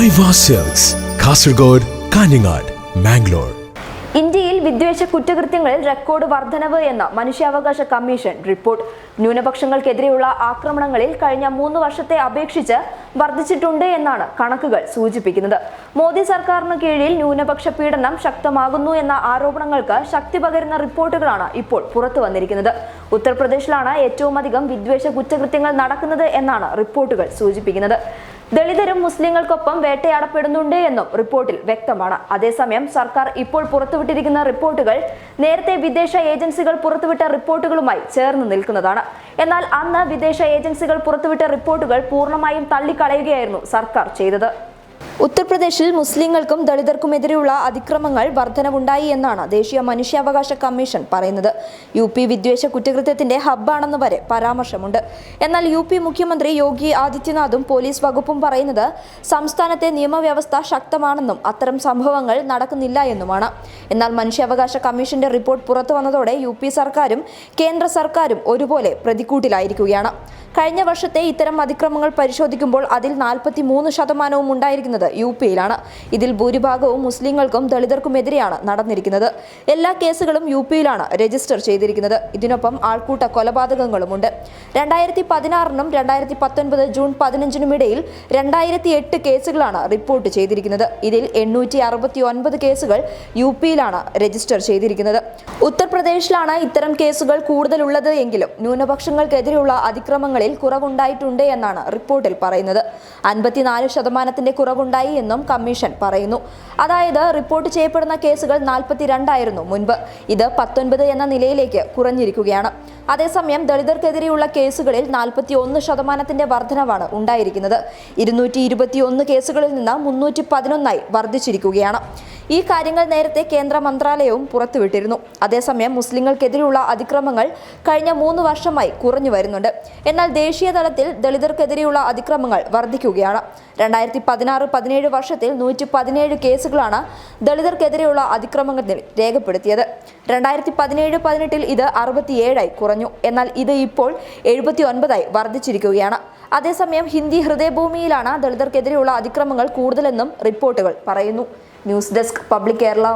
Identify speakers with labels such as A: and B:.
A: My cells Kasaragod Kanhangad Mangalore
B: ഇന്ത്യയിൽ വിദ്വേഷ കുറ്റകൃത്യങ്ങളിൽ റെക്കോർഡ് വർധനവ് എന്ന മനുഷ്യാവകാശ കമ്മീഷൻ റിപ്പോർട്ട്. ന്യൂനപക്ഷങ്ങൾക്കെതിരെയുള്ള ആക്രമണങ്ങളിൽ കഴിഞ്ഞ മൂന്ന് വർഷത്തെ അപേക്ഷിച്ച് വർദ്ധിച്ചിട്ടുണ്ട് എന്നാണ് കണക്കുകൾ സൂചിപ്പിക്കുന്നത്. മോദി സർക്കാരിന് കീഴിൽ ന്യൂനപക്ഷ പീഡനം ശക്തമാകുന്നു എന്ന ആരോപണങ്ങൾക്ക് ശക്തി പകരുന്ന റിപ്പോർട്ടുകളാണ് ഇപ്പോൾ പുറത്തു വന്നിരിക്കുന്നത്. ഉത്തർപ്രദേശിലാണ് ഏറ്റവും അധികം വിദ്വേഷ കുറ്റകൃത്യങ്ങൾ നടക്കുന്നത് എന്നാണ് റിപ്പോർട്ടുകൾ സൂചിപ്പിക്കുന്നത്. ദളിതരും മുസ്ലിങ്ങൾക്കൊപ്പം വേട്ടയാടപ്പെടുന്നുണ്ട് എന്നും റിപ്പോർട്ടിൽ വ്യക്തമാണ്. അതേസമയം സർക്കാർ ഇപ്പോൾ പുറത്തുവിട്ടിരിക്കുന്ന റിപ്പോർട്ടുകൾ നേരത്തെ വിദേശ ഏജൻസികൾ പുറത്തുവിട്ട റിപ്പോർട്ടുകളുമായി ചേർന്ന് നിൽക്കുന്നതാണ്. എന്നാൽ അന്ന് വിദേശ ഏജൻസികൾ പുറത്തുവിട്ട റിപ്പോർട്ടുകൾ പൂർണമായും തള്ളിക്കളയുകയായിരുന്നു സർക്കാർ ചെയ്തത്. ഉത്തർപ്രദേശിൽ മുസ്ലിങ്ങൾക്കും ദളിതർക്കുമെതിരെയുള്ള അതിക്രമങ്ങൾ വർധനവുണ്ടായി എന്നാണ് ദേശീയ മനുഷ്യാവകാശ കമ്മീഷൻ പറയുന്നത്. യു പി വിദ്വേഷ കുറ്റകൃത്യത്തിന്റെ ഹബ്ബാണെന്ന് വരെ പരാമർശമുണ്ട്. എന്നാൽ യു പി മുഖ്യമന്ത്രി യോഗി ആദിത്യനാഥും പോലീസ് വകുപ്പും പറയുന്നത് സംസ്ഥാനത്തെ നിയമവ്യവസ്ഥ ശക്തമാണെന്നും അത്തരം സംഭവങ്ങൾ നടക്കുന്നില്ല എന്നുമാണ്. എന്നാൽ മനുഷ്യാവകാശ കമ്മീഷന്റെ റിപ്പോർട്ട് പുറത്തു വന്നതോടെ യു പി സർക്കാരും കേന്ദ്ര സർക്കാരും ഒരുപോലെ പ്രതിക്കൂട്ടിലായിരിക്കുകയാണ് കഴിഞ്ഞ വർഷത്തെ ഇത്തരം അതിക്രമങ്ങൾ പരിശോധിക്കുമ്പോൾ അതിൽ നാൽപ്പത്തി മൂന്ന് ശതമാനവും ഉണ്ടായിരിക്കുന്നത് യു പിയിലാണ്. ഇതിൽ ഭൂരിഭാഗവും മുസ്ലിങ്ങൾക്കും ദളിതർക്കുമെതിരെയാണ് നടന്നിരിക്കുന്നത്. എല്ലാ കേസുകളും യു പിയിലാണ് രജിസ്റ്റർ ചെയ്തിരിക്കുന്നത്. ഇതിനൊപ്പം ആൾക്കൂട്ട കൊലപാതകങ്ങളുമുണ്ട്. രണ്ടായിരത്തി പതിനാറിനും രണ്ടായിരത്തി പത്തൊൻപത് ജൂൺ പതിനഞ്ചിനും ഇടയിൽ രണ്ടായിരത്തി എട്ട് കേസുകളാണ് റിപ്പോർട്ട് ചെയ്തിരിക്കുന്നത്. ഇതിൽ എണ്ണൂറ്റി അറുപത്തി ഒൻപത് കേസുകൾ യു പിയിലാണ് രജിസ്റ്റർ ചെയ്തിരിക്കുന്നത്. ഉത്തർപ്രദേശിലാണ് ഇത്തരം കേസുകൾ കൂടുതലുള്ളത് എങ്കിലും ന്യൂനപക്ഷങ്ങൾക്കെതിരെയുള്ള അതിക്രമങ്ങളിൽ കുറവുണ്ടായിട്ടുണ്ട് എന്നാണ് റിപ്പോർട്ടിൽ പറയുന്നത്. അൻപത്തിനാല് ശതമാനത്തിന്റെ കുറവുണ്ടായി എന്നും കമ്മീഷൻ പറയുന്നു. അതായത് റിപ്പോർട്ട് ചെയ്യപ്പെടുന്ന കേസുകൾ നാൽപ്പത്തിരണ്ടായിരുന്നു മുൻപ്. ഇത് പത്തൊൻപത് എന്ന നിലയിലേക്ക് കുറഞ്ഞിരിക്കുകയാണ്. അതേസമയം ദളിതർക്കെതിരെയുള്ള കേസുകളിൽ നാൽപ്പത്തി ഒന്ന് ശതമാനത്തിന്റെ വർധനവാണ് ഉണ്ടായിരിക്കുന്നത്. ഇരുന്നൂറ്റി ഇരുപത്തിയൊന്ന് കേസുകളിൽ നിന്ന് മുന്നൂറ്റി പതിനൊന്നായി വർദ്ധിച്ചിരിക്കുകയാണ്. ഈ കാര്യങ്ങൾ നേരത്തെ കേന്ദ്ര മന്ത്രാലയവും പുറത്തുവിട്ടിരുന്നു. അതേസമയം മുസ്ലിങ്ങൾക്കെതിരെയുള്ള അതിക്രമങ്ങൾ കഴിഞ്ഞ മൂന്ന് വർഷമായി കുറഞ്ഞു വരുന്നുണ്ട്. എന്നാൽ ദേശീയ തലത്തിൽ ദളിതർക്കെതിരെയുള്ള അതിക്രമങ്ങൾ വർദ്ധിക്കുകയാണ്. രണ്ടായിരത്തി പതിനാറ് പതിനേഴ് വർഷത്തിൽ നൂറ്റി പതിനേഴ് കേസുകളാണ് ദളിതർക്കെതിരെയുള്ള അതിക്രമങ്ങളിൽ രേഖപ്പെടുത്തിയത്. രണ്ടായിരത്തി പതിനേഴ് പതിനെട്ടിൽ ഇത് അറുപത്തിയേഴായി കുറഞ്ഞു. എന്നാൽ ഇത് ഇപ്പോൾ എഴുപത്തി ഒൻപതായി വർദ്ധിച്ചിരിക്കുകയാണ്. അതേസമയം ഹിന്ദി ഹൃദയഭൂമിയിലാണ് ദളിതർക്കെതിരെയുള്ള അതിക്രമങ്ങൾ കൂടുതലെന്നും റിപ്പോർട്ടുകൾ പറയുന്നു. News desk public Kerala.